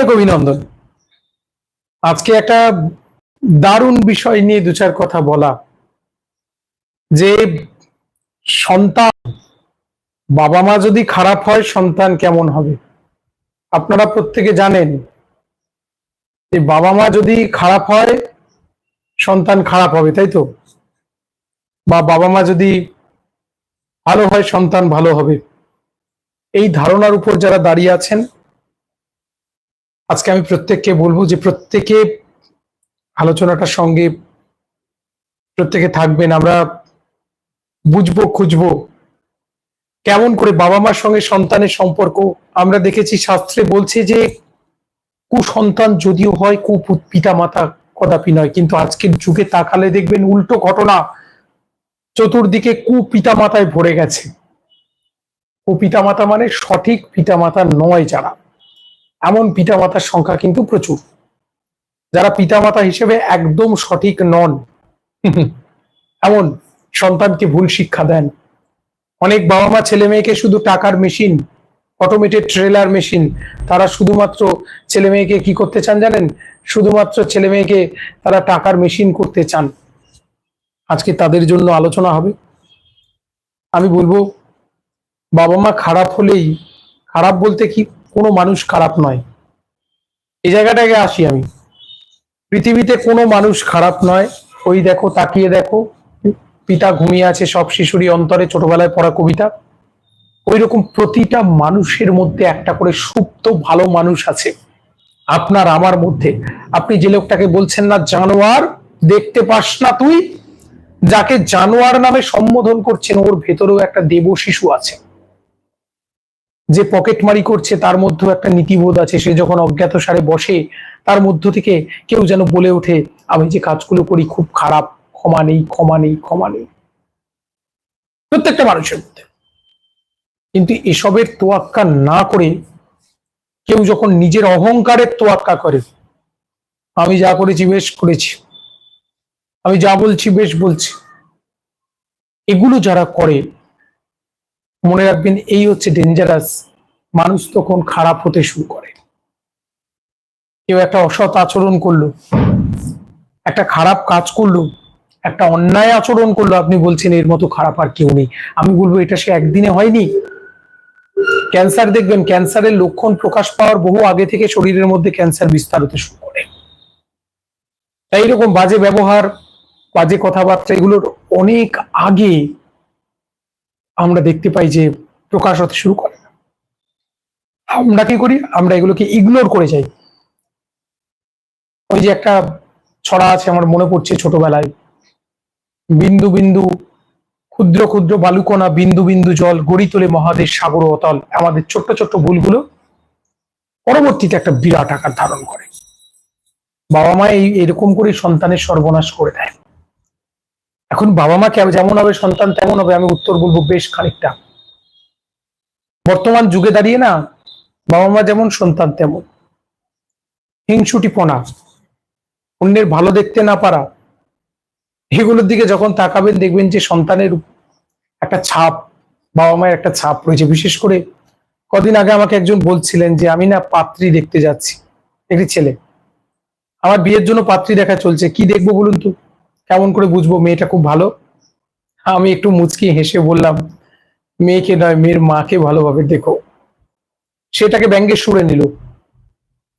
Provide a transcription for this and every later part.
অনেক অভিনন্দন। আজকে একটা দারুণ বিষয় নিয়ে দু চার কথা বলা। যে সন্তান, বাবা মা যদি খারাপ হয়, সন্তান কেমন হবে? আপনারা প্রত্যেকে জানেন, যে বাবা মা যদি খারাপ হয়, সন্তান খারাপ হবে, তাই তো? বা বাবা মা যদি ভালো হয়, সন্তান ভালো হবে। এই ধারণার উপর যারা দাঁড়িয়ে আছেন আজকে আমি প্রত্যেককে বলব যে প্রত্যেকে আলোচনাটার সঙ্গে প্রত্যেকে থাকবেন, আমরা বুঝব, খুঁজবো কেমন করে বাবা মার সঙ্গে সন্তানের সম্পর্ক। আমরা দেখেছি শাস্ত্রে বলছে যে, কুসন্তান যদিও হয় কু পিতা মাতা কদাপি নয়, কিন্তু আজকের যুগে তাকালে দেখবেন উল্টো ঘটনা। চতুর্দিকে কু পিতা মাতায় ভরে গেছে। কু পিতা মাতা মানে সঠিক পিতা মাতা নয় যারা। এমন পিতামাতার সংখ্যা কিন্তু প্রচুর। যারা পিতামাতা হিসেবে একদম সঠিক নন, এমন সন্তানকে ভুল শিক্ষা দেন। অনেক বাবা মা ছেলে মেয়েকে শুধু টাকার মেশিন অটোমেটেড ট্রেলার মেশিন তারা শুধুমাত্র ছেলে মেয়েকে কি করতে চান জানেন? শুধুমাত্র ছেলে মেয়েকে তারা টাকার মেশিন করতে চান। আজকে তাদের জন্য আলোচনা হবে। আমি বলব বাবা মা খারাপ হলেই, খারাপ বলতে কি কোনো মানুষ খারাপ নয়। এই জায়গাটাকে আসি আমি। পৃথিবীতে কোনো মানুষ খারাপ নয়। ওই দেখো, তাকিয়ে দেখো। পিতা ঘুমিয়ে আছে, সব শিশুরই অন্তরে ছোটবেলায় পড়া কবিতা। ওই রকম প্রতিটা মানুষের মধ্যে একটা করে সুপ্ত, ভালো মানুষ আছে। আপনার, আমার মধ্যে। আপনি যে লোকটাকে বলছেন না, জানোয়ার, দেখতে পাস না তুই? যাকে জানোয়ার নামে সম্বোধন করছেন, ওর ভেতরেও একটা দেব শিশু আছে। যে পকেটমারি করছে, তার মধ্যেও একটা নীতিবোধ আছে। সে যখন অজ্ঞাত সারে বসে, তার মধ্য থেকে কেউ যেন বলে ওঠে, আমি যে কাজগুলো করি, খুব খারাপ। ক্ষমা নেই ক্ষমা নেই ক্ষমা নেই। প্রত্যেকটা মানুষের মধ্যে। কিন্তু এসবের তোয়াক্কা না করে, কেউ যখন নিজের অহংকারের তোয়াক্কা করে, আমি যা করেছি, বেশ করেছি। আমি যা বলছি, বেশ বলছি। এগুলো যারা করে মনে রাখবেন, এই হচ্ছে ডেঞ্জারাস মানুষ তখন খারাপ হতে শুরু করে। কেউ একটা অসৎ আচরণ করল, একটা খারাপ কাজ করল, একটা অন্যায় আচরণ করল, আপনি বলছেন, এর মতো খারাপ আর কেউ নেই। আমি বলব, এটা সে একদিনে হয়নি। ক্যান্সার দেখবেন, ক্যান্সারের লক্ষণ প্রকাশ পাওয়ার বহু আগে থেকে শরীরের মধ্যে ক্যান্সার বিস্তার হতে শুরু করে। তাই এরকম বাজে ব্যবহার, বাজে কথাবার্তা, এগুলোর অনেক আগে আমরা দেখতে পাই যে প্রকাশ হতে শুরু করে। আমরা কি করি? আমরা এগুলোকে ইগনোর করে যাই। ওই যে একটা ছড়া আছে, আমার মনে পড়ছে ছোটবেলায়। বিন্দু বিন্দু ক্ষুদ্র ক্ষুদ্র বালুকণা, বিন্দু বিন্দু জল, গড়ি তোলে মহাদেশ, সাগর অতল। আমাদের ছোট্ট ছোট্ট ভুলগুলো পরবর্তীতে একটা বিরাট আকার ধারণ করে। বাবা মা এই এরকম করে সন্তানের সর্বনাশ করে দেয়। এখন বাবা মা যেমন হবে, সন্তান তেমন হবে, আমি উত্তর বলব বেশ খানিকটা। বর্তমান যুগে দাঁড়িয়ে না, বাবা মা যেমন, সন্তান তেমন। হিংসুটিপনা, অন্যের ভালো দেখতে না পারা, এগুলোর দিকে যখন তাকাবেন দেখবেন যে সন্তানের একটা ছাপ, বাবা মায়ের একটা ছাপ রয়েছে। বিশেষ করে কদিন আগে আমাকে একজন বলছিলেন যে, আমি না পাত্রী দেখতে যাচ্ছি, একটি ছেলে। আমার বিয়ের জন্য পাত্রী দেখা চলছে, কি দেখব বলুন তো? কেমন করে বুঝব? মেয়েটা খুব ভালো। আমি একটু মুচকি হেসে বললাম, মেয়েকে নয়, মেয়ের মাকে ভালোভাবে দেখো। সেটাকে ব্যাঙ্গে সুরে নিল।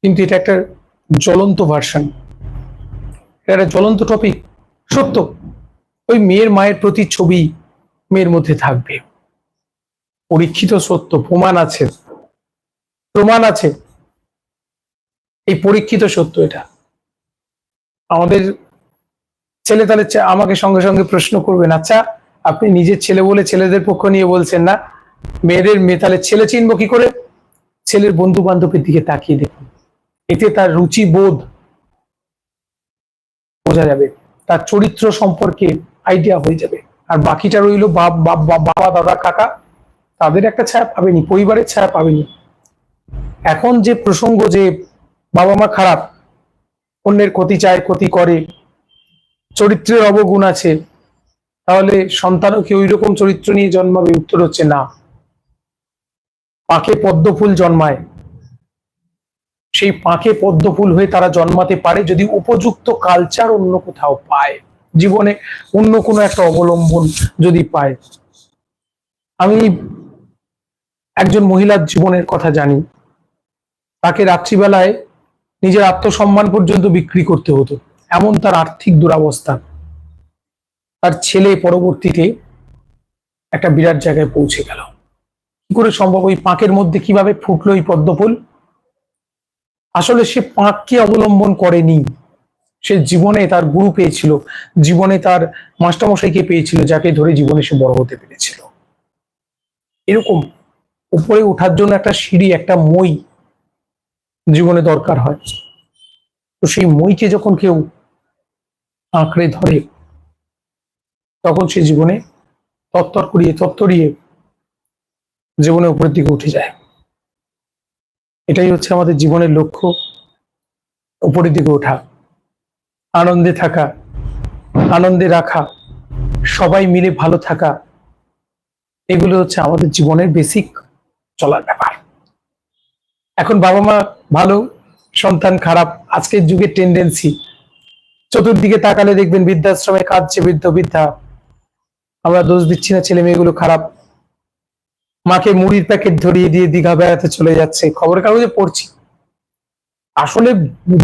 কিন্তু এটা একটা জ্বলন্ত ভার্সন একটা জ্বলন্ত টপিক সত্য, ওই মেয়ের মায়ের প্রতি ছবি মেয়ের মধ্যে থাকবে। পরীক্ষিত সত্য, প্রমাণ আছে। প্রমাণ আছে। এই পরীক্ষিত সত্য এটা। আমাদের ছেলে তাহলে আমাকে সঙ্গে সঙ্গে প্রশ্ন করবেন আচ্ছা আপনি নিজের ছেলে বলে ছেলেদের পক্ষ নিয়ে বলছেন না, মেয়েদের মেয়ে তাহলে ছেলে চিনবো কি করে? ছেলের বন্ধু বান্ধবের দিকে তাকিয়ে দেখুন, এতে তার রুচি বোধ বোঝা যাবে, তার চরিত্র সম্পর্কে আইডিয়া হয়ে যাবে, আর বাকিটা রইল বাবা, দাদা, কাকা, তাদের একটা ছায়া পাবেনি, পরিবারের ছায়া পাবেনি। এখন যে প্রসঙ্গ যে বাবা মা খারাপ, অন্যের ক্ষতি চায়, ক্ষতি করে চরিত্রের অবগুণ আছে, তাহলে সন্তানও কি ওই রকম চরিত্র নিয়ে জন্মাবে? উত্তর হচ্ছে না। পাকে পদ্ম ফুল জন্মায়। সেই পাঁকে পদ্মফুল হয়ে তারা জন্মাতে পারে যদি উপযুক্ত কালচার অন্য কোথাও পায়। জীবনে অন্য কোনো একটা অবলম্বন যদি পায়। আমি একজন মহিলার জীবনের কথা জানি। তাকে রাত্রিবেলায় নিজের আত্মসম্মান পর্যন্ত বিক্রি করতে হতো। এমন তার আর্থিক দুরাবস্থা। তার ছেলে পরবর্তীতে একটা বিরাট জায়গায় পৌঁছে গেল। কি করে সম্ভব? ওই পাঁকের মধ্যে কীভাবে ফুটলো এই পদ্মফুল? আসলে সে পাঁককে অবলম্বন করেনি। সে জীবনে তার গুরু পেয়েছিল। জীবনে তার মাস্টারমশাইকে পেয়েছিল, যাকে ধরে জীবনে সে বড় হতে পেরেছিল। এরকম উপরে ওঠার জন্য একটা সিঁড়ি, একটা মই জীবনে দরকার হয়। তো সেই মইকে যখন কেউ আঁকড়ে ধরে। তখন সে জীবনে তত্তর করিয়ে তত্তরিয়ে জীবনে উপরের দিকে উঠে যায়। এটাই হচ্ছে আমাদের জীবনের লক্ষ্য, উপরের দিকে ওঠা। আনন্দে থাকা, আনন্দে রাখা, সবাই মিলে ভালো থাকা, এগুলো হচ্ছে আমাদের জীবনের বেসিক চলার ব্যাপার। এখন বাবা মা ভালো, সন্তান খারাপ, আজকের যুগের টেন্ডেন্সি চতুর্দিকে তাকালে দেখবেন বৃদ্ধাশ্রমে কাঁদছে বৃদ্ধ, বৃদ্ধা। আমরা দোষ দিচ্ছি না, ছেলে মেয়েগুলো খারাপ। মাকে মুড়ির প্যাকেট ধরিয়ে দিয়ে দীঘা বেড়াতে চলে যাচ্ছে। খবরের কাগজে পড়ছি। আসলে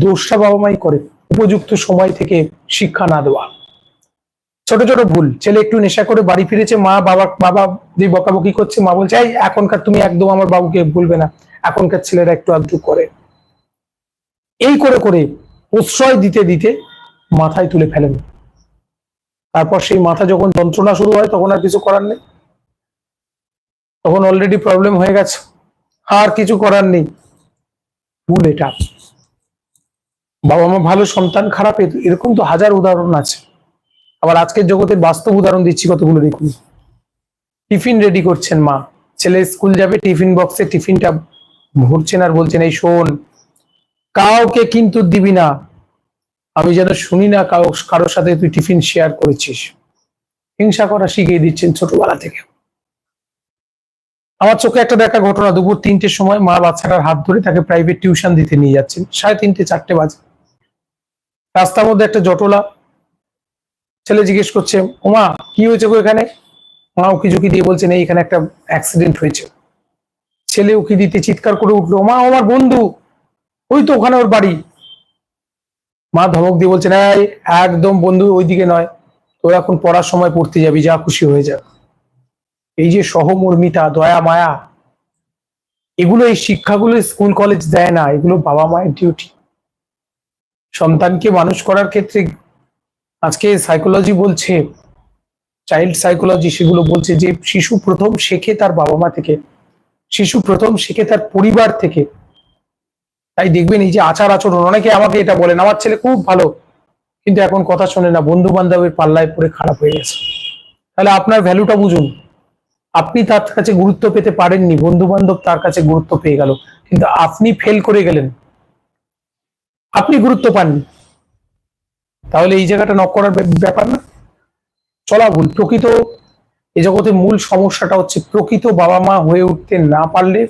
দোষটা বাবা মাই করে, উপযুক্ত সময় থেকে শিক্ষা না দেওয়া। ছোট ছোট ভুল। ছেলে একটু নেশা করে বাড়ি ফিরেছে, মা, বাবা বাবা যে বকাবকি করছে, মা বলছে, এই, এখনকার তুমি একদম আমার বাবুকে ভুলবে না। এখনকার ছেলেরা একটু আধটু করে। এই করে করে, প্রশ্রয় দিতে দিতে মাথায় তুলে ফেলেন তারপর সেই মাথা যখন যন্ত্রণা শুরু হয়, তখন আর কিছু করার নেই। তখন অলরেডি প্রবলেম হয়ে গেছে। আর কিছু করার নেই। ভুল এটা। বাবা মা ভালো, সন্তান খারাপ এরকম তো হাজার উদাহরণ আছে। আবার আজকের জগতের বাস্তব উদাহরণ দিচ্ছি কতগুলো দেখুন। টিফিন রেডি করছেন মা। ছেলে স্কুল যাবে, টিফিন বক্সে টিফিনটা ভরছেন আর বলছেন, এই শোন, কাউকে কিন্তু দিবি না। আমি যেন শুনি না কারও, কারোর সাথে তুই টিফিন শেয়ার করেছিস। হিংসা করা শিখিয়ে দিচ্ছেন ছোটবেলা থেকে। আমার চোখে একটা দেখা ঘটনা, দুপুর তিনটের সময় মা বাচ্চাটার হাত ধরে তাকে প্রাইভেট টিউশন দিতে নিয়ে যাচ্ছেন। সাড়ে তিনটে, চারটে বাজে। রাস্তার মধ্যে একটা জটলা ছেলে জিজ্ঞেস করছে, ওমা, কি হয়েছে গো এখানে? মা উকি ঝুঁকি দিয়ে বলছেন, এই এখানে একটা অ্যাক্সিডেন্ট হয়েছে। ছেলে উকি দিতে চিৎকার করে উঠল মা আমার বন্ধু। ওই তো ওখানে ওর বাড়ি। মা ধমক দিয়ে বলছেন, এই, একদম বন্ধু, ওইদিকে নয়। তোর এখন পড়ার সময় পড়তে যাবি, যা খুশি হয়ে যা। এই যে সহমর্মিতা, দয়া, মায়া, এগুলো এই শিক্ষাগুলো স্কুল, কলেজ দেয় না, এগুলো বাবা মায়ের ডিউটি সন্তানকে মানুষ করার ক্ষেত্রে আজকে সাইকোলজি বলছে চাইল্ড সাইকোলজি সেগুলো বলছে যে শিশু প্রথম শেখে তার বাবা মা থেকে, শিশু প্রথম শেখে তার পরিবার থেকে। তাই দেখবেন এই যে আচার আচরণ, অনেকে আমাকে এটা বলেন, আমার ছেলে খুব ভালো। কিন্তু এখন কথা শোনে না বন্ধু বান্ধবের পাল্লায় পড়ে খারাপ হয়ে গেছে। তাহলে আপনার ভ্যালুটা বুঝুন। আপনি তার কাছে গুরুত্ব পেতে পারেননি বন্ধু বান্ধব তার কাছে গুরুত্ব পেয়ে গেল। কিন্তু আপনি ফেল করে গেলেন। আপনি গুরুত্ব পাননি। তাহলে এই জায়গাটা নক করার ব্যাপ- ব্যাপার না। চলা ভুল। প্রকৃত এই জগতের মূল সমস্যাটা হচ্ছে প্রকৃত বাবা মা হয়ে উঠতে না পারলে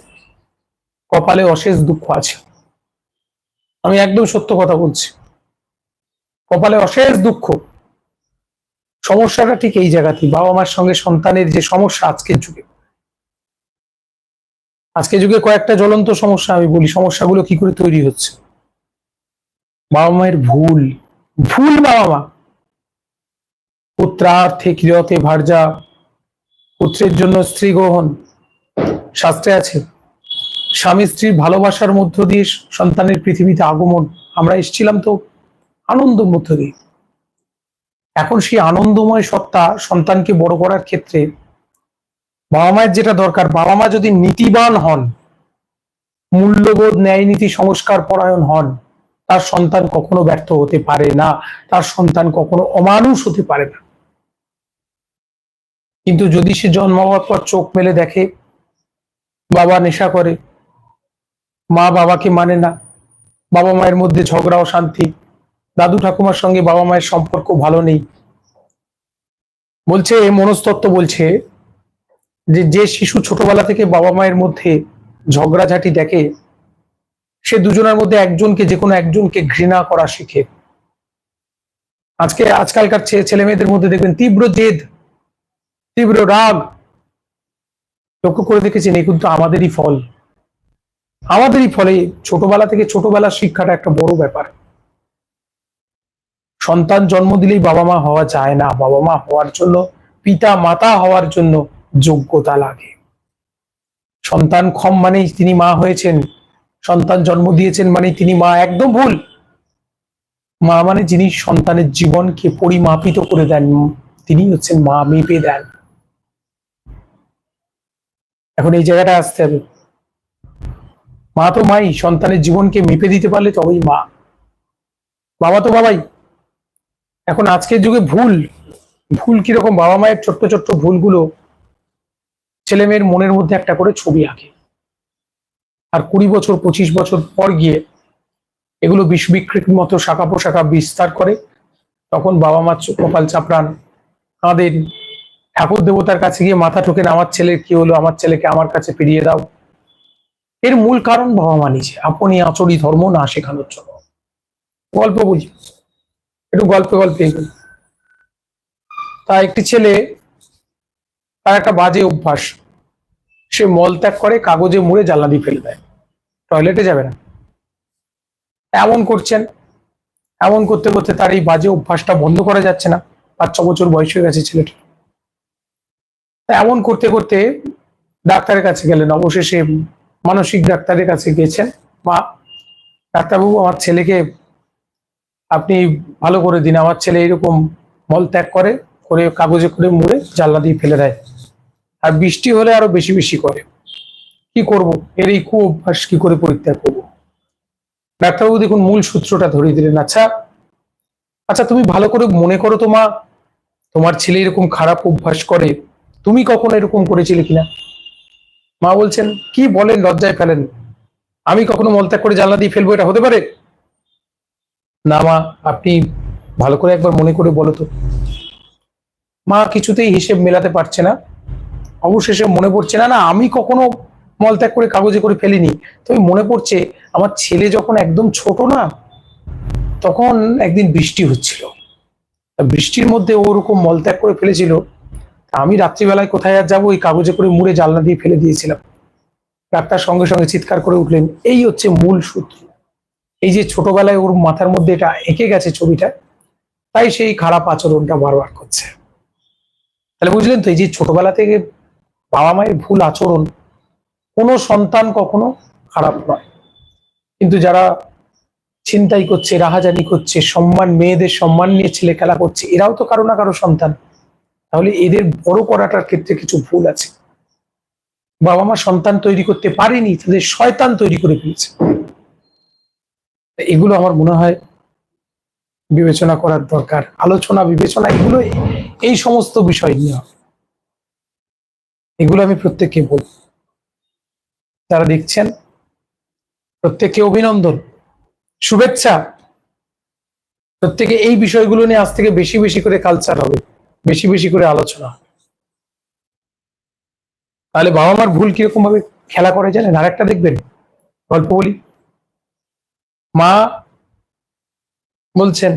কপালে অশেষ দুঃখ আছে। আমি একদম সত্য কথা বলছি। কপালে অশেষ দুঃখ। সমস্যাটা ঠিক এই জায়গাতেই বাবা মার সঙ্গে সন্তানের যে সমস্যা আজকের যুগে। আজকের যুগে কয়েকটা জ্বলন্ত সমস্যা আমি বলি। সমস্যাগুলো কি করে তৈরি হচ্ছে? বাবা মায়ের ভুল। ভুল বাবা মা পুত্রার্থে ক্রিয়তে ভার্যা। পুত্রের জন্য স্ত্রী গ্রহণ শাস্ত্রে আছে স্বামী স্ত্রীর ভালোবাসার মধ্য দিয়ে সন্তানের পৃথিবীতে আগমন, আমরা এসেছিলাম তো আনন্দের মধ্য দিয়ে। এখন সেই আনন্দময় সত্তা সন্তানকে বড় করার ক্ষেত্রে বাবা মায়ের যেটা দরকার, বাবা মা যদি নীতিবান হন, মূল্যবোধ ন্যায় নীতি সংস্কার পরায়ণ হন, তার সন্তান কখনো ব্যর্থ হতে পারে না, তার সন্তান কখনো অমানুষ হতে পারে না। কিন্তু যদি সে জন্মাবার পর চোখ মেলে দেখে, বাবা নেশা করে মা বাবাকে মানে না। বাবা মায়ের মধ্যে ঝগড়া, অশান্তি। দাদু ঠাকুমার সঙ্গে বাবা মায়ের সম্পর্ক ভালো নেই। বলছে, মনস্তত্ত্ব বলছে যে যে শিশু ছোটবেলা থেকে বাবা মায়ের মধ্যে ঝগড়াঝাটি দেখে, সে দুজনের মধ্যে একজনকে, যে কোনো একজনকে ঘৃণা করা শিখে। আজকে, আজকালকার ছেলে মেয়েদের মধ্যে দেখবেন তীব্র জেদ, তীব্র রাগ। লক্ষ্য করে দেখেছেন এই কিন্তু আমাদেরই ফল। আমাদেরই ফলে ছোটবেলা থেকে ছোটবেলার শিক্ষাটা একটা বড় ব্যাপার। সন্তান জন্ম দিলেই বাবা মা হওয়া যায় না। বাবা মা হওয়ার জন্য, পিতা মাতা হওয়ার জন্য যোগ্যতা লাগে। সন্তান ক্ষম মানেই তিনি মা হয়েছেন। সন্তান জন্ম দিয়েছেন মানে তিনি মা একদম ভুল। মা মানে যিনি সন্তানের জীবনকে পরিমাপিত করে দেন, তিনি হচ্ছেন মা, মেপে দেন। এখন এই জায়গাটা আসতে হবে। মা তো মাই, সন্তানের জীবনকে মেপে দিতে পারলে তবেই মা। বাবা তো বাবাই। এখন আজকের যুগে ভুল। ভুল কীরকম? বাবা মায়ের ছোট্ট ছোট্ট ভুলগুলো ছেলে মেয়ের মনের মধ্যে একটা করে ছবি আঁকে। আর কুড়ি বছর, পঁচিশ বছর পর গিয়ে এগুলো বিষ বিকৃতির মতো শাখা পোশাখা বিস্তার করে, তখন বাবা মা কপাল চাপড়ান, কাঁদেন। ঠাকুর দেবতার কাছে গিয়ে মাথা ঠোকেন আমার ছেলের কি হলো? আমার ছেলেকে আমার কাছে ফিরিয়ে দাও। এর মূল কারণ বাবা মা নিজে। আপনি আচরি ধর্ম, না শেখানোর জন্য। গল্প বুঝি একটু গল্পে গল্পে তা একটি ছেলে, তার একটা বাজে অভ্যাস। সে মল ত্যাগ করে, কাগজে মুড়ে জ্বালা দিয়ে ফেলে দেয়। টয়লেটে যাবে না। এমন করছেন। এমন করতে করতে তার এই বাজে অভ্যাসটা বন্ধ করা যাচ্ছে না। পাঁচ ছ বছর বয়স হয়ে গেছে ছেলেটা। এমন করতে করতে ডাক্তারের কাছে গেলেন। অবশেষে মানসিক ডাক্তারের কাছে গেছেন, মা, ডাক্তারবাবু, আমার ছেলেকে আপনি ভালো করে দিন। আমার ছেলে এরকম মল ত্যাগ করে করে কাগজে করে মুড়ে জানলা দিয়ে ফেলে দেয়। আর বৃষ্টি হলে আরও বেশি বেশি করে। কি করব? এর এই খুব অভ্যাস কি করে পরিত্যাগ করব? ডাক্তারবাবু দেখুন, মূল সূত্রটা ধরিয়ে দিলেন আচ্ছা আচ্ছা তুমি ভালো করে মনে করো তো মা, তোমার ছেলে এরকম খারাপ অভ্যাস করে। তুমি কখনো এরকম করেছিলে কিনা? মা বলছেন, কি বলেন লজ্জায় ফেলেন? আমি কখনো মলত্যাগ করে জানলা দিয়ে ফেলব, এটা হতে পারে? না মা, আপনি ভালো করে একবার মনে করে বলো তো। মা কিছুতেই হিসেব মেলাতে পারছে না। অবশেষে মনে পড়ছে, না না, আমি কখনো মলত্যাগ করে কাগজে করে ফেলিনি। তবে মনে পড়ছে, আমার ছেলে যখন একদম ছোট না, তখন একদিন বৃষ্টি হচ্ছিল। বৃষ্টির মধ্যে ওরকম মলত্যাগ করে ফেলেছিল আমি রাত্রিবেলায় কোথায় আর যাব? ওই কাগজে করে মুড়ে জানলা দিয়ে ফেলে দিয়েছিলাম। ডাক্তার সঙ্গে সঙ্গে চিৎকার করে উঠলেন, এই হচ্ছে মূল সূত্র। এই যে ছোটবেলায় ওর মাথার মধ্যে এটা এঁকে গেছে ছবিটা, তাই সেই খারাপ আচরণটা বারবার করছে। তাহলে বুঝলেন তো, এই যে ছোটবেলা থেকে বাবা মায়ের ভুল আচরণ, কোনো সন্তান কখনো খারাপ নয়। কিন্তু যারা চিন্তাই করছে, রাহাজানি করছে, সম্মান, মেয়েদের সম্মান নিয়ে ছেলে খেলা করছে, এরাও তো কারও না কারও সন্তান। তাহলে এদের বড় করাটার ক্ষেত্রে কিছু ভুল আছে। বাবা মা সন্তান তৈরি করতে পারেনি, তাদের শয়তান তৈরি করে ফেলেছে। এগুলো আমার মনে হয় বিবেচনা করার দরকার। আলোচনা, বিবেচনা এগুলো এই সমস্ত বিষয় নিয়ে এগুলো আমি প্রত্যেককে বলব। যারা দেখছেন, প্রত্যেককে অভিনন্দন, শুভেচ্ছা। প্রত্যেকে এই বিষয়গুলো নিয়ে আজ থেকে বেশি বেশি করে কালচার হবে। বেশি বেশি করে আলোচনা তাহলে বাবা মার ভুল কীরকম ভাবে খেলা করে জানেন? আর একটা দেখবেন, গল্প বলি। মা বলছেন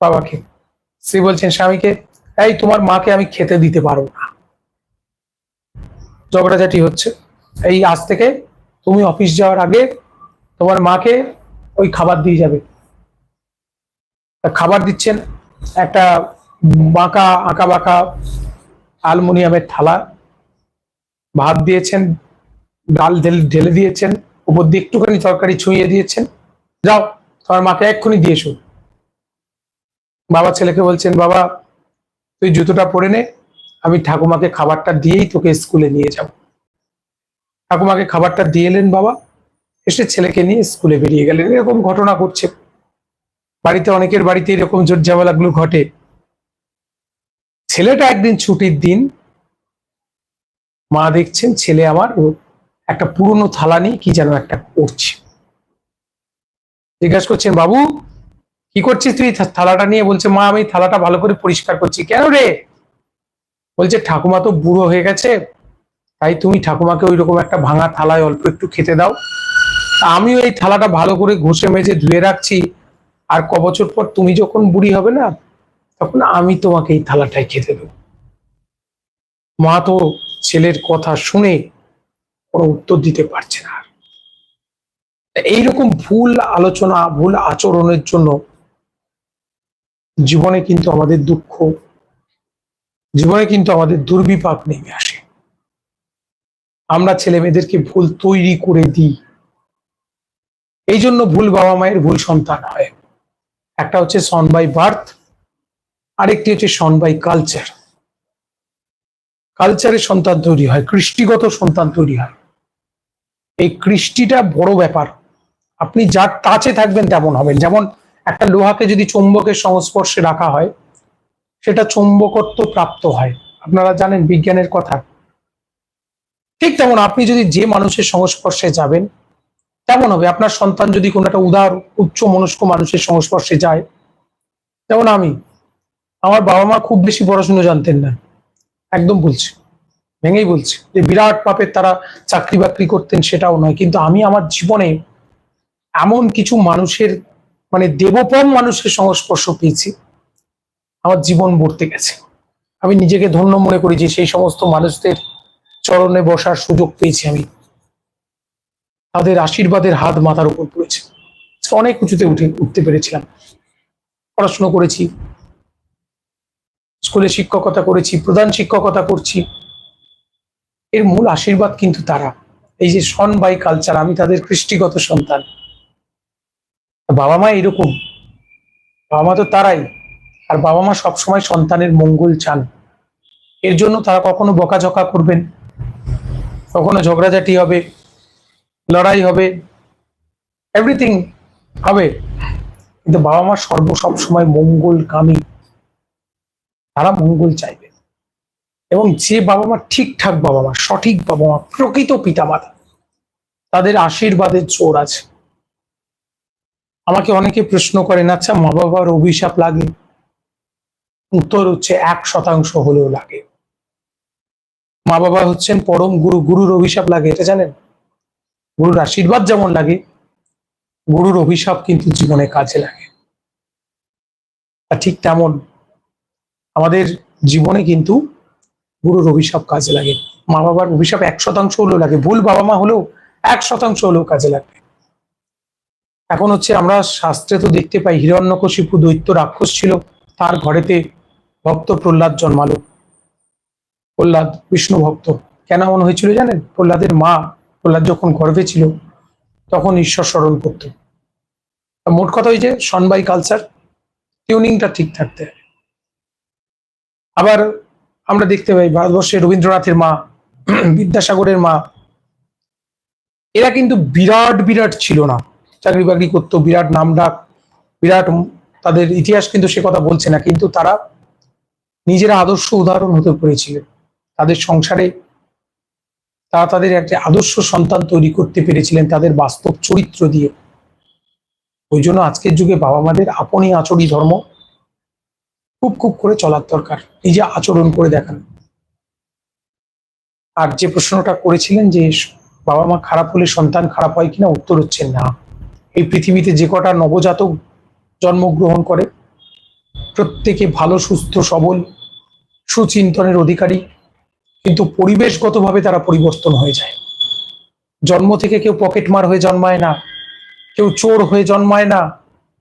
বাবাকে, স্ত্রী বলছেন, স্বামীকে, এই তোমার মাকে আমি খেতে দিতে পারব না। ঝগড়াঝাটি হচ্ছে। এই আজ থেকে তুমি অফিস যাওয়ার আগে তোমার মাকে ওই খাবার দিয়ে যাবে। খাবার দিচ্ছেন একটা বাঁকা, আঁকা বাঁকা অ্যালুমিনিয়ামের থালা ভাত দিয়েছেন, ডাল ঢেলে দিয়েছেন, উপর দিয়ে একটুখানি তরকারি ছুঁয়ে দিয়েছেন। যাও, তোমার মাকে এক্ষুনি দিয়ে এসো। বাবা ছেলেকে বলছেন, বাবা, তুই জুতোটা পরে নে, আমি ঠাকুমাকে খাবারটা দিয়েই তোকে স্কুলে নিয়ে যাব। ঠাকুমাকে খাবারটা দিয়ে এলেন বাবা, এসে ছেলেকে নিয়ে স্কুলে বেরিয়ে গেলেন। এরকম ঘটনা ঘটছে। বাড়িতে অনেকের বাড়িতে এরকম জোর ঝামেলাগুলো ঘটে। ছেলেটা একদিন ছুটির দিন মা দেখছেন ছেলে আমার একটা পুরনো থালা নিয়ে কি যেন একটা করছে। জিজ্ঞাসা করছেন, বাবু, কি করছিস তুই? থালাটা নিয়ে? বলছে, মা, আমি থালাটা ভালো করে পরিষ্কার করছি। কেন রে? বলছে, ঠাকুমা তো বুড়ো হয়ে গেছে, তাই তুমি ঠাকুমাকে ওই রকম একটা ভাঙা থালায় অল্প একটু খেতে দাও। আমিও এই থালাটা ভালো করে ঘষে মেজে ধুয়ে রাখছি। আর ক বছর পর তুমি যখন বুড়ি হবে না তখন আমি তোমাকে এই থালাটাই খেতে দেবো। মা তো ছেলের কথা শুনে কোনো উত্তর দিতে পারছে না। এইরকম ভুল আলোচনা, ভুল আচরণের জন্য জীবনে কিন্তু আমাদের দুঃখ, জীবনে কিন্তু আমাদের দুর্বিপাক নেমে আসে। আমরা ছেলে মেয়েদেরকে ভুল তৈরি করে দিই। এই জন্য ভুল বাবা মায়ের ভুল সন্তান হয়। একটা হচ্ছে সন বাই বার্থ আরেকটি হচ্ছে সন বাই কালচার কালচারের সন্তান তৈরি হয়, কৃষ্টিগত সন্তান তৈরি হয়। এই কৃষ্টিটা বড় ব্যাপার। আপনি যার টাচে থাকবেন তেমন হবেন যেমন একটা লোহাকে যদি চৌম্বকের সংস্পর্শে রাখা হয়, সেটা চৌম্বকত্ব প্রাপ্ত হয়। আপনারা জানেন বিজ্ঞানের কথা। ঠিক তেমন আপনি যদি যে মানুষের সংস্পর্শে যাবেন, তেমন হবে। আপনার সন্তান যদি কোনো একটা উদার, উচ্চ মনস্ক মানুষের সংস্পর্শে যায় যেমন আমি আমার বাবা মা খুব বেশি পড়াশুনো জানতেন না। একদম বলছি। ভেঙেই বলছি যে বিরাট পাপের তারা চাকরি বাকরি করতেন সেটাও নয়। কিন্তু আমি আমার জীবনে এমন কিছু মানুষের মানে দেবপম মানুষের সংস্পর্শ পেয়েছি। আমার জীবন ভরতে গেছে। আমি নিজেকে ধন্য মনে করি যে সেই সমস্ত মানুষদের চরণে বসার সুযোগ পেয়েছি আমি। তাদের আশীর্বাদের হাত মাথার উপর পড়েছে। অনেক উঁচুতে উঠে, উঠতে পেরেছিলাম। পড়াশুনো করেছি। স্কুলে শিক্ষকতা করেছি, প্রধান শিক্ষকতা করছি। এর মূল আশীর্বাদ কিন্তু তারা। এই যে সন বাই কালচার, আমি তাদের কৃষ্টিগত সন্তান। বাবা মা এরকম। বাবা মা তো তারাই। আর বাবা মা সবসময় সন্তানের মঙ্গল চান। এর জন্য তারা কখনো বকাঝকা করবেন, কখনো ঝগড়াঝাটি হবে, লড়াই হবে এভরিথিং হবে। কিন্তু বাবা মা সর্ব সবসময় মঙ্গল কামী তারা মঙ্গল চাইবে। এবং যে বাবা মা ঠিকঠাক বাবা মা সঠিক বাবা মা প্রকৃত পিতামাতা, তাদের আশীর্বাদের জোর আছে। আমাকে অনেকে প্রশ্ন করেন আচ্ছা মা বাবার অভিশাপ লাগে? উত্তর হচ্ছে, এক শতাংশ হলেও লাগে। মা বাবা হচ্ছেন পরম গুরু, গুরুর অভিশাপ লাগে, এটা জানেন? গুরুর আশীর্বাদ যেমন লাগে, গুরুর অভিশাপ কিন্তু জীবনে কাজে লাগে। ঠিক তেমন আমাদের জীবনে কিন্তু গুরুর অভিশাপ কাজে লাগে। মা বাবার অভিশাপ এক শতাংশ হলেও লাগে, ভুল বাবা মা হলেও এক শতাংশ হলেও কাজে লাগবে এখন হচ্ছে আমরা শাস্ত্রে তো দেখতে পাই, হিরণ্যকশিপু দৈত্য রাক্ষস ছিল, তার ঘরেতে ভক্ত প্রহ্লাদ জন্মালো। প্রহ্লাদ বিষ্ণু ভক্ত। কেন এমন হয়েছিল জানেন? প্রহ্লাদের মা, প্রহ্লাদ যখন গর্ভে ছিল, তখন ঈশ্বর স্মরণ করত। মোট কথা ওই যে সনবাই কালচার টিউনিংটা ঠিক থাকতে আবার আমরা দেখতে পাই ভারতবর্ষে রবীন্দ্রনাথের মা, বিদ্যাসাগরের মা। এরা কিন্তু বিরাট বিরাট ছিল না। চাকরি বাকরি করতো, বিরাট নাম ডাক, বিরাট তাদের ইতিহাস কিন্তু সে কথা বলছে না। কিন্তু তারা নিজেরা আদর্শ উদাহরণ হতে পেরেছিলেন তাদের সংসারে তারা তাদের একটা আদর্শ সন্তান তৈরি করতে পেরেছিলেন তাদের বাস্তব চরিত্র দিয়ে। ওই জন্য আজকের যুগে বাবা মাদের আপনি আচরই ধর্ম। খুব খুব করে চলার দরকার। নিজে আচরণ করে দেখান। আর যে প্রশ্নটা করেছিলেন যে, বাবা মা খারাপ হলে সন্তান খারাপ হয় কিনা, উত্তর হচ্ছে না। এই পৃথিবীতে যে কটা নবজাতক জন্মগ্রহণ করে, প্রত্যেকে ভালো, সুস্থ, সবল, সুচিন্তনের অধিকারী, কিন্তু পরিবেশগতভাবে তারা পরিবর্তন হয়ে যায়। জন্ম থেকে কেউ পকেটমার হয়ে জন্মায় না, কেউ চোর হয়ে জন্মায় না,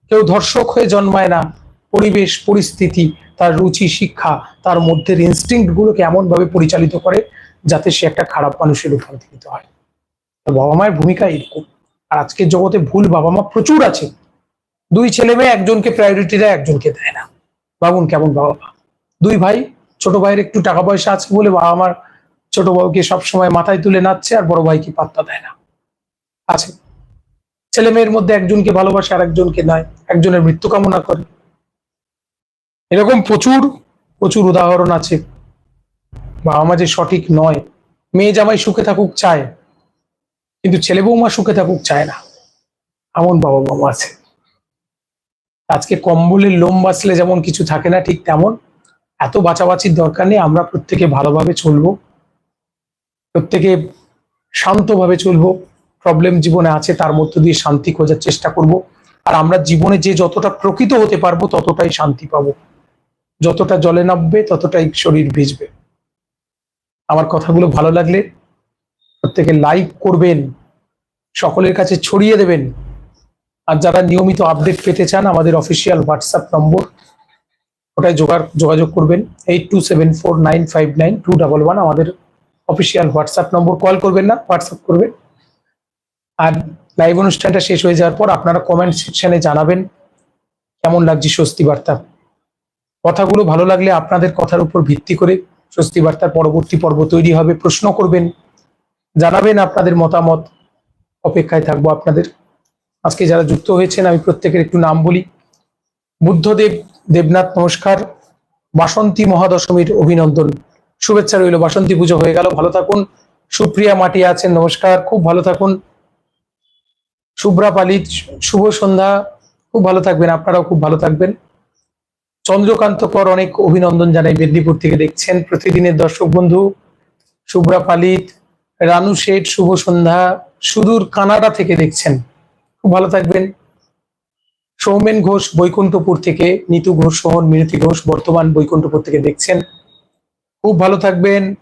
কেউ ধর্ষক হয়ে জন্মায় না। পরিবেশ, পরিস্থিতি, তার রুচি, শিক্ষা, তার মধ্যে ইনস্টিংক্ট গুলোকে এমন ভাবে পরিচালিত করে যাতে সে একটা খারাপ মানুষের রূপান্তরিত হয় বাবা মায়ের ভূমিকা এরকম। আর আজকের জগতে ভুল বাবা মা প্রচুর আছে। দুই ছেলে মেয়ে একজনকে প্রায়োরিটি দেয়, একজনকে দেয় না। বাবুন কেমন বাবা মা? দুই ভাই, ছোট ভাইয়ের একটু টাকা পয়সা আছে বলে বাবা আমার ছোট বউকে সবসময় মাথায় তুলে নাচছে আর বড় ভাইকে পাত্তা দেয় না। আছে। ছেলে মেয়ের মধ্যে একজনকে ভালোবাসে আর একজনকে নয় একজনের মৃত্যু কামনা করে। এরকম প্রচুর প্রচুর উদাহরণ আছে। বাবা মা যে সঠিক নয়, মেয়ে জামাই সুখে থাকুক চায়, কিন্তু ছেলে বৌমা সুখে থাকুক চায় না। এমন বাবা মামা আছে। আজকে কম্বলের লোম বাঁচলে যেমন কিছু থাকে না ঠিক তেমন, এত বাঁচাবাচির দরকার নেই, আমরা প্রত্যেকে ভালোভাবে চলবো, প্রত্যেকে শান্তভাবে চলবো প্রবলেম জীবনে আছে তার মধ্য দিয়ে শান্তি খোঁজার চেষ্টা করব, আর আমরা জীবনে যে যতটা প্রকৃত হতে পারব ততটাই শান্তি পাবো। যতটা জলে নামবে, ততটাই শরীর ভিজবে। আমার কথাগুলো ভালো লাগলে প্রত্যেকে লাইক করবেন, সকলের কাছে ছড়িয়ে দেবেন। আর যারা নিয়মিত আপডেট পেতে চান, আমাদের অফিসিয়াল হোয়াটসঅ্যাপ নম্বর, ওটায় যোগার, যোগাযোগ করবেন। Eight two seven four nine five nine two double one আমাদের অফিসিয়াল হোয়াটসঅ্যাপ নম্বর কল করবেন না হোয়াটসঅ্যাপ করবেন। আর লাইভ অনুষ্ঠানটা শেষ হয়ে যাওয়ার পর আপনারা কমেন্ট সেকশানে জানাবেন, কেমন লাগছে স্বস্তি বার্তা? কথাগুলো ভালো লাগলে আপনাদের কথার উপর ভিত্তি করে স্বস্তি বার্তার পরবর্তী পর্ব তৈরি হবে। প্রশ্ন করবেন, জানাবেন আপনাদের মতামত। অপেক্ষায় থাকব আপনাদের। আজকে যারা যুক্ত হয়েছেন, আমি প্রত্যেকের একটু নাম বলি। বুদ্ধদেব দেবনাথ, নমস্কার। বাসন্তী মহাদশমীর অভিনন্দন। শুভেচ্ছা রইল। বাসন্তী পুজো হয়ে গেল। ভালো থাকুন। সুপ্রিয়া মাটি আছেন, নমস্কার। খুব ভালো থাকুন। শুভ্রা পালিত, শুভ সন্ধ্যা। খুব ভালো থাকবেন। আপনারাও খুব ভালো থাকবেন। চন্দ্রকান্ত কর অনেক অভিনন্দন জানাই মেদিনীপুর থেকে দেখছেন প্রতিদিনের দর্শক বন্ধু। শুভ্রা পালিত, রানু শেঠ, শুভ সন্ধ্যা, সুদূর কানাডা থেকে দেখছেন। খুব ভালো থাকবেন। সৌমেন ঘোষ, বৈকুণ্ঠপুর থেকে, নিতু ঘোষ সোহন মিনতি ঘোষ বর্তমান বৈকুণ্ঠপুর থেকে দেখছেন। খুব ভালো থাকবেন।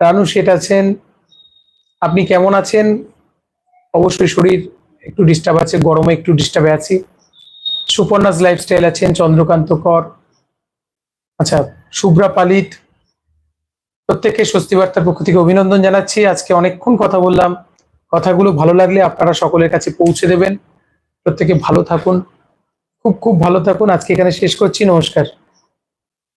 রানু শেঠ আছেন। আপনি কেমন আছেন? অবশ্যই শরীর একটু ডিস্টার্ব আছে, গরমে একটু ডিস্টার্বে আছি। সুপর্ণাস লাইফস্টাইল আছেন চন্দ্রকান্ত কর আচ্ছা শুভ্রা পালিত, প্রত্যেককে স্বস্তি বার্তার পক্ষ থেকে অভিনন্দন জানাচ্ছি। আজকে অনেকক্ষণ কথা বললাম। কথাগুলো ভালো লাগলে আপনারা সকলের কাছে পৌঁছে দেবেন। প্রত্যেকে ভালো থাকুন। খুব খুব ভালো থাকুন। আজকে এখানে শেষ করছি। নমস্কার।